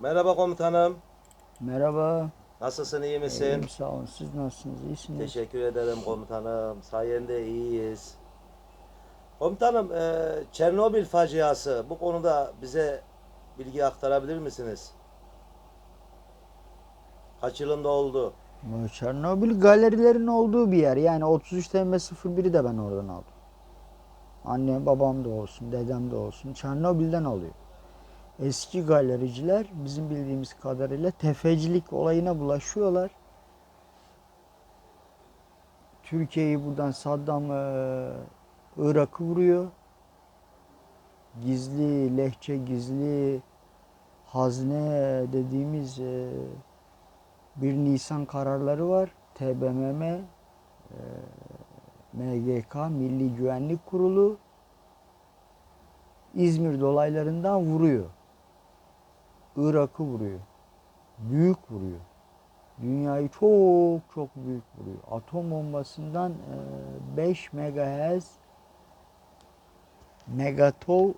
Merhaba komutanım. Merhaba. Nasılsın, iyi misin? İyiyim sağ olun. Siz nasılsınız? İyisiniz? Teşekkür ederim komutanım. Sayende iyiyiz. Komutanım, e, Çernobil faciası bu konuda bize bilgi aktarabilir misiniz? Kaç yılında oldu? Çernobil galerilerin olduğu bir yer. Yani 33 TM 01'i de ben oradan aldım. Annem babam da olsun, dedem de olsun Çernobil'den alıyor. Eski galericiler bizim bildiğimiz kadarıyla tefecilik olayına bulaşıyorlar. Türkiye'yi buradan Saddam eee, Irak'ı vuruyor. Gizli lehçe, gizli hazne dediğimiz eee 1 Nisan kararları var. TBMM, MGK, Milli Güvenlik Kurulu İzmir dolaylarından vuruyor. Irak'ı vuruyor. Büyük vuruyor. Dünyayı çok çok büyük vuruyor. Atom bombasından eee, 5 MHz megatol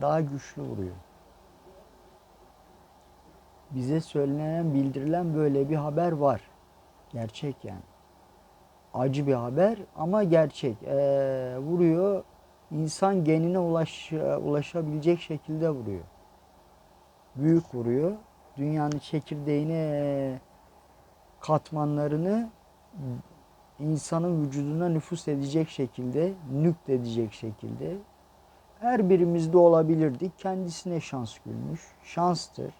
daha güçlü vuruyor. Bize söylenen, bildirilen böyle bir haber var. Gerçek yani. Acı bir haber ama gerçek. Ee, vuruyor, insan genine ulaş, ulaşabilecek şekilde vuruyor. Büyük vuruyor. Dünyanın çekirdeğine katmanlarını insanın vücuduna nüfus edecek şekilde, nükt edecek şekilde her birimizde olabilirdik. Kendisine şans gülmüş. Şanstır.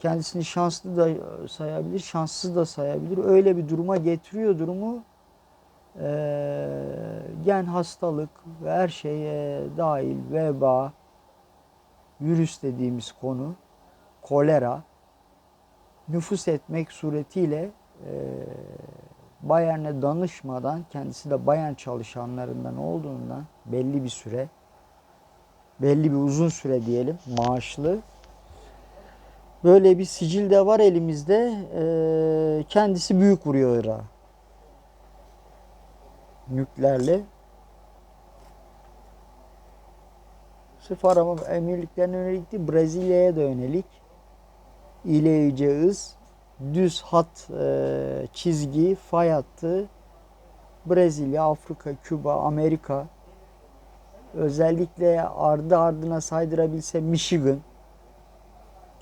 Kendisini şanslı da sayabilir, şanssız da sayabilir. Öyle bir duruma getiriyor durumu. Ee, gen hastalık ve her şeye dahil veba, virüs dediğimiz konu, kolera, nüfus etmek suretiyle e, Bayern'e danışmadan kendisi de bayan çalışanlarından olduğundan belli bir süre belli bir uzun süre diyelim maaşlı. Böyle bir sicil de var elimizde. Ee, kendisi büyük vuruyor Irak'a nükleerle sırf arama emirliklerine yönelik değil Brezilya'ya da yönelik. İyice hız düz hat e, çizgi fay hattı. Brezilya, Afrika, Küba, Amerika. Özellikle ardı ardına saydırabilse Michigan.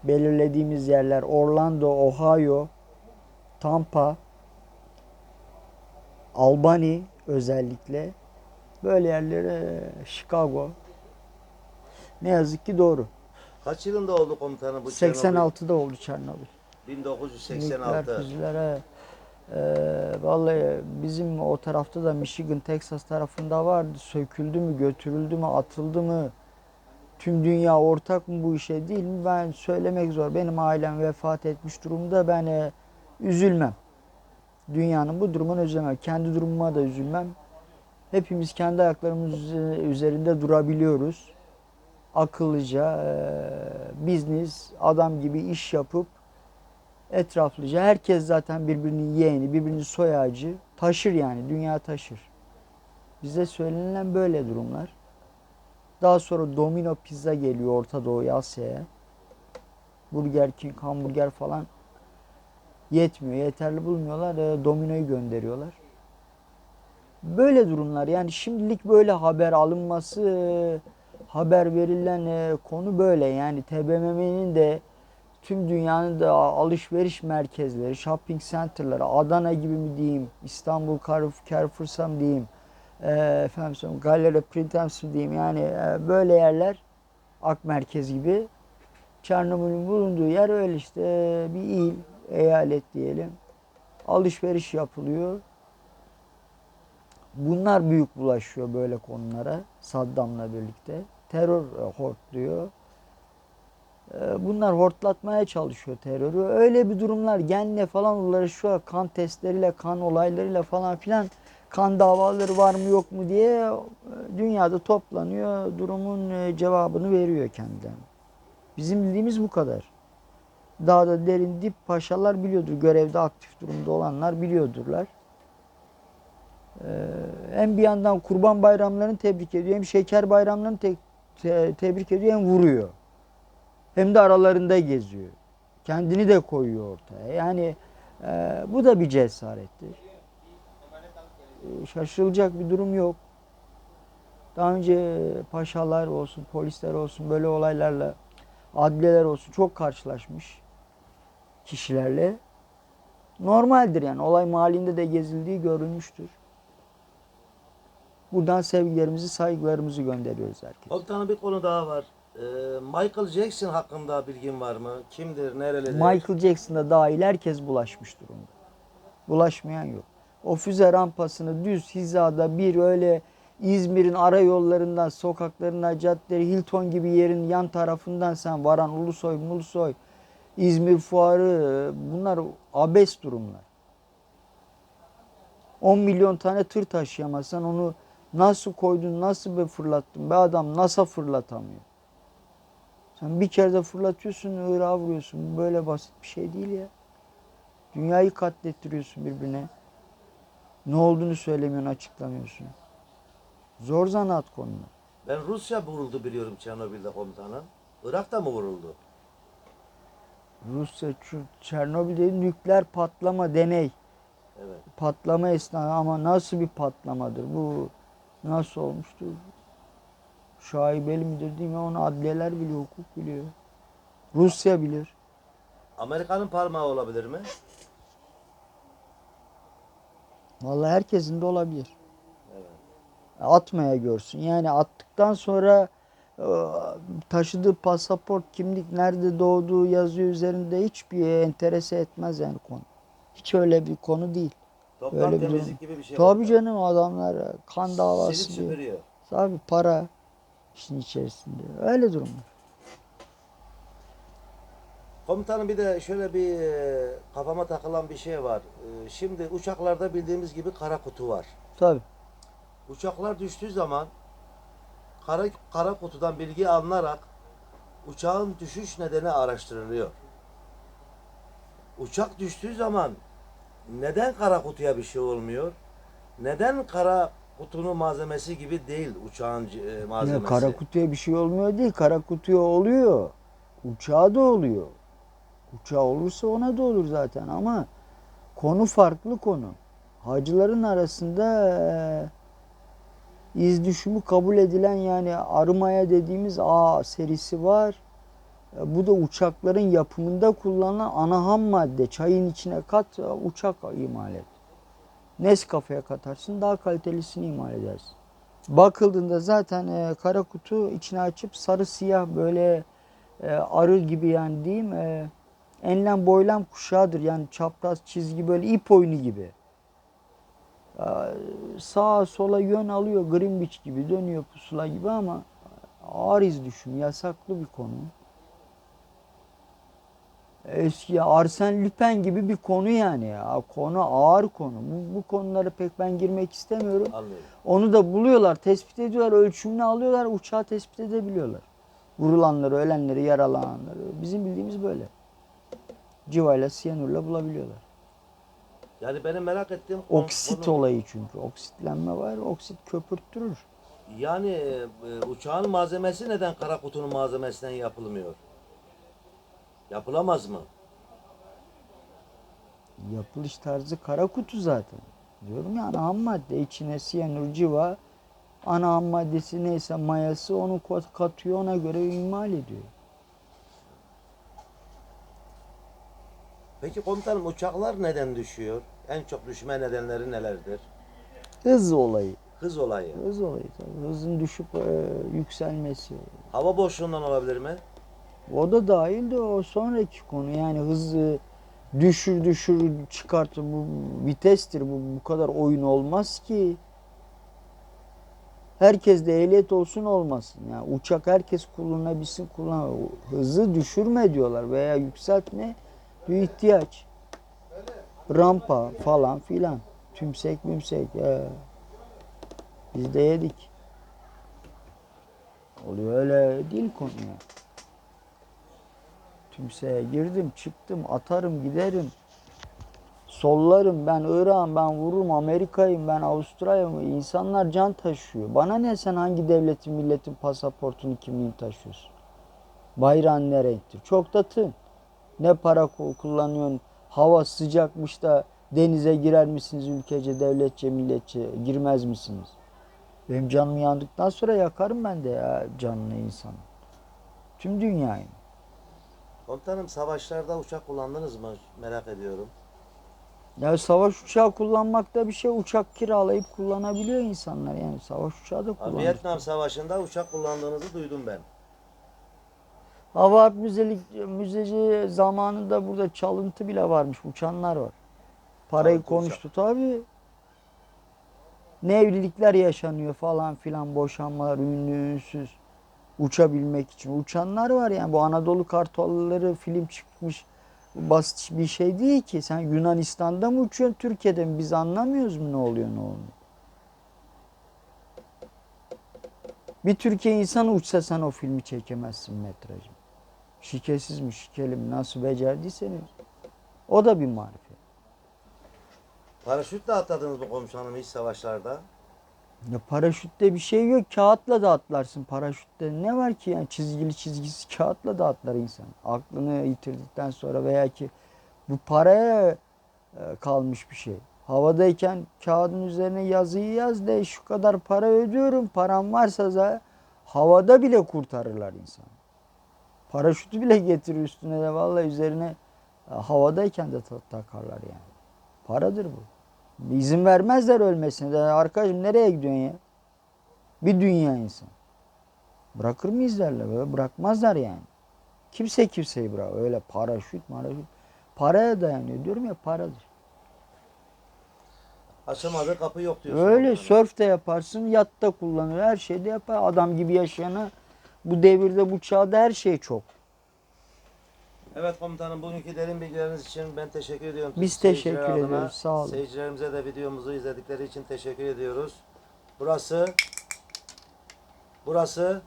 Belirlediğimiz yerler Orlando, Ohio, Tampa, Albany özellikle. Böyle yerlere Chicago ne yazık ki doğru. Kaç yılında oldu komutanım bu Çernobil? 86'da oldu Çernobil. 1986. Nükleer füzelere eee vallahi bizim o tarafta da Michigan, Texas tarafında vardı. Söküldü mü, götürüldü mü, atıldı mı? Tüm dünya ortak mı bu işe değil mi? Ben söylemek zor. Benim ailem vefat etmiş durumda. Ben e, üzülmem. Dünyanın bu durumuna üzülmem. Kendi durumuma da üzülmem. Hepimiz kendi ayaklarımız üze- üzerinde durabiliyoruz. Akıllıca, e, business, adam gibi iş yapıp etraflıca herkes zaten birbirinin yeğeni, birbirinin soy ağacı taşır yani dünya taşır. Bize söylenilen böyle durumlar. Daha sonra domino pizza geliyor Orta Doğu Asya'ya. Burger King, hamburger falan yetmiyor. Yeterli bulmuyorlar. e, Domino'yu gönderiyorlar. Böyle durumlar yani şimdilik böyle haber alınması, e, haber verilen e, konu böyle. Yani TBMM'nin de tüm dünyanın da alışveriş merkezleri, shopping center'ları, Adana gibi mi diyeyim, İstanbul Carrefour, Carrefour'sa mı diyeyim, e, efendim söyleyeyim, Gallery mi diyeyim yani e, böyle yerler Ak Merkez gibi. Çernobil'in bulunduğu yer öyle işte e, bir il, eyalet diyelim. Alışveriş yapılıyor. Bunlar büyük bulaşıyor böyle konulara Saddam'la birlikte. Terör e, hortluyor. E, Bunlar hortlatmaya çalışıyor terörü. Öyle bir durumlar genle falan uğraşıyor. Kan testleriyle, kan olaylarıyla falan filan kan davaları var mı yok mu diye e, dünyada toplanıyor. Durumun cevabını veriyor kendilerine. Bizim bildiğimiz bu kadar. Daha da derin dip paşalar biliyordur. Görevde aktif durumda olanlar biliyordurlar. Ee, hem bir yandan kurban bayramlarını tebrik ediyor hem şeker bayramlarını te- te- tebrik ediyor hem vuruyor. hem de aralarında geziyor. Kendini de koyuyor ortaya. Yani e, bu da bir cesarettir. E, şaşırılacak bir durum yok. Daha önce paşalar olsun, polisler olsun böyle olaylarla, adliyeler olsun çok karşılaşmış kişilerle. Normaldir yani olay mahallinde de gezildiği görülmüştür. Buradan sevgilerimizi, saygılarımızı gönderiyoruz herkese. Komutanım bir konu daha var. Ee, Michael Jackson hakkında bilgin var mı? Kimdir, nerelidir? Michael Jackson'da dahil herkes bulaşmış durumda. Bulaşmayan yok. O füze rampasını düz hizada bir öyle İzmir'in ara yollarından, sokaklarına, caddeleri, Hilton gibi yerin yan tarafından sen varan Ulusoy, Mulusoy, İzmir Fuarı bunlar abes durumlar. 10 milyon tane tır taşıyamazsan onu nasıl koydun, nasıl bir fırlattın be adam nasıl fırlatamıyor. Sen bir kere de fırlatıyorsun, Irak'a vuruyorsun. Bu böyle basit bir şey değil ya. Dünyayı katlettiriyorsun birbirine. Ne olduğunu söylemiyorsun, açıklamıyorsun. Zor zanaat konular. Ben Rusya vuruldu biliyorum Çernobil'de komutanım. Irak'ta mı vuruldu? Rusya, Çernobil'de nükleer patlama deney. Evet. Patlama esnasında ama nasıl bir patlamadır bu? Nasıl olmuştur? Şaibeli midir değil mi? Onu adliyeler biliyor, hukuk biliyor. Rusya bilir. Amerika'nın parmağı olabilir mi? Vallahi herkesin de olabilir. Evet. atmaya görsün. Yani attıktan sonra e, taşıdığı pasaport, kimlik, nerede doğduğu yazıyor üzerinde hiçbir enterese etmez yani konu. Hiç öyle bir konu değil. Toplam Öyle bir temizlik gibi bir şey. Tabii canım adamlar kan Silip davası diyor. süpürüyor. Tabii para işin içerisinde. Öyle durumlar. Komutanım bir de şöyle bir e, kafama takılan bir şey var. E, Şimdi uçaklarda bildiğimiz gibi kara kutu var. Tabii. Uçaklar düştüğü zaman kara, kara kutudan bilgi alınarak uçağın düşüş nedeni araştırılıyor. Uçak düştüğü zaman neden kara kutuya bir şey olmuyor? Neden kara kutunun malzemesi gibi değil uçağın e, Ya malzemesi? kara kutuya bir şey olmuyor değil. Kara kutuya oluyor. Uçağa da oluyor. Uçağı olursa ona da olur zaten ama konu farklı konu. Hacıların arasında eee, iz düşümü kabul edilen yani arımaya dediğimiz A serisi var. E, Bu da uçakların yapımında kullanılan ana ham madde. Çayın içine kat e, uçak imal et. Nescafe'ye katarsın daha kalitelisini imal edersin. Bakıldığında zaten e, kara kutu içine açıp sarı siyah böyle e, arı gibi yani diyeyim e, enlem boylam kuşağıdır yani çapraz çizgi böyle ip oyunu gibi. E, sağa sola yön alıyor Greenwich gibi dönüyor pusula gibi ama ağır iz düşüm yasaklı bir konu. Eski Arsen Lüpen gibi bir konu yani ya. Konu ağır konu. Bu, bu konulara pek ben girmek istemiyorum. Anlıyorum. Onu da buluyorlar, tespit ediyorlar, ölçümünü alıyorlar, uçağı tespit edebiliyorlar. Vurulanları, ölenleri, yaralananları. Bizim bildiğimiz böyle. Civayla, siyanürle bulabiliyorlar. Yani benim merak ettiğim Oksit konu- olayı çünkü. Oksitlenme var, oksit köpürttürür. Yani e, uçağın malzemesi neden kara kutunun malzemesinden yapılmıyor? Yapılamaz mı? Yapılış tarzı kara kutu zaten. Diyorum ya ana ham madde içine siyanür, civa, ana ham maddesi neyse mayası onu kat- katıyor ona göre imal ediyor. Peki komutanım uçaklar neden düşüyor? En çok düşme nedenleri nelerdir? Hız olayı. Hız olayı. Hız olayı tabii. Hızın düşüp e, yükselmesi. Hava boşluğundan olabilir mi? O da dahil de o sonraki konu. Yani hızı düşür düşür çıkartır. Bu vitestir. Bu bu kadar oyun olmaz ki. Herkes de ehliyet olsun olmasın. Yani uçak herkes kullanabilsin kullan. Hızı düşürme diyorlar veya yükseltme bir ihtiyaç. Rampa falan filan. Tümsek mümsek. Ee, biz de yedik. Oluyor öyle değil konu yani. Tümseye girdim, çıktım, atarım, giderim. Sollarım, ben Irak'ım, ben vururum, Amerika'yım, ben Avustralya'yım. İnsanlar can taşıyor. Bana ne sen hangi devletin, milletin pasaportunu, kimliğini taşıyorsun? Bayrağın ne renktir? Çok da tın. Ne para ku- kullanıyorsun? Hava sıcakmış da denize girer misiniz ülkece, devletçe, milletçe? Girmez misiniz? Benim canım yandıktan sonra yakarım ben de ya canını insan. Tüm dünyayı. Komutanım savaşlarda uçak kullandınız mı? Merak ediyorum. Ya savaş uçağı kullanmakta bir şey uçak kiralayıp kullanabiliyor insanlar yani savaş uçağı da kullanıyor. Vietnam Savaşı'nda uçak kullandığınızı duydum ben. Hava Harp müzelik, müzeci zamanında burada çalıntı bile varmış. Uçanlar var. Parayı Çalıntı konuştu tabii. Ne evlilikler yaşanıyor falan filan boşanmalar ünlü ünsüz uçabilmek için. Uçanlar var yani bu Anadolu Kartalları film çıkmış. Basit bir şey değil ki. Sen Yunanistan'da mı uçuyorsun Türkiye'de mi? Biz anlamıyoruz mu ne oluyor ne olmuyor. Bir Türkiye insanı uçsa sen o filmi çekemezsin metrajım. Şikesiz mi şikeli mi nasıl becerdiyseniz o da bir marifet. Paraşütle atladınız mı komutanım hiç savaşlarda? Ya paraşütte bir şey yok. Kağıtla da atlarsın. Paraşütte ne var ki yani çizgili çizgisi kağıtla da atlar insan. Aklını yitirdikten sonra veya ki bu paraya e, kalmış bir şey. Havadayken kağıdın üzerine yazıyı yaz de şu kadar para ödüyorum. Param varsa da havada bile kurtarırlar insan. Paraşütü bile getirir üstüne de vallahi üzerine e, havadayken de ta- takarlar yani. Paradır bu. İzin vermezler ölmesine. De, arkadaşım nereye gidiyorsun ya? Bir dünya insan. Bırakır mı izlerler? Böyle bırakmazlar yani. Kimse kimseyi bırak. Öyle paraşüt maraşüt. Paraya dayanıyor. Diyorum ya paradır. Açamadığı kapı yok diyorsun. Öyle komutanım. sörf de yaparsın, yatta kullanır, her şeyde yapar. Adam gibi yaşayana bu devirde bu çağda her şey çok. Evet komutanım bugünkü derin bilgileriniz için ben teşekkür ediyorum. Biz Seyirciler teşekkür adına. ediyoruz, sağ olun. Seyircilerimize de videomuzu izledikleri için teşekkür ediyoruz. Burası Burası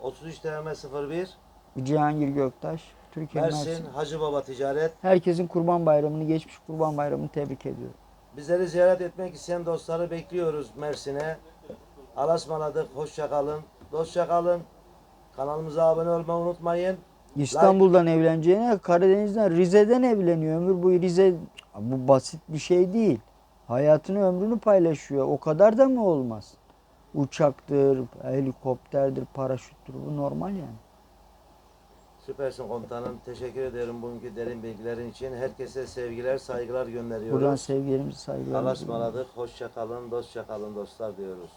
33 TM 01 Cihangir Göktaş, Türkiye Mersin Mersin. Hacı Baba Ticaret. Herkesin kurban bayramını, geçmiş kurban bayramını tebrik ediyorum. Bizleri ziyaret etmek isteyen dostları bekliyoruz Mersin'e. Alasmaladık. Hoşça kalın. Dostça kalın. Kanalımıza abone olmayı unutmayın. İstanbul'dan evleneceğine Karadeniz'den Rize'den evleniyor. Ömür boyu Rize bu basit bir şey değil. Hayatını ömrünü paylaşıyor. O kadar da mı olmaz? Uçaktır, helikopterdir, paraşüttür. Bu normal yani. Süpersin komutanım. Teşekkür ederim bugünkü derin bilgilerin için. Herkese sevgiler, saygılar gönderiyoruz. Buradan sevgilerimizi, saygılarımızı. Alasmaladık. Hoşça kalın, dostça kalın dostlar diyoruz.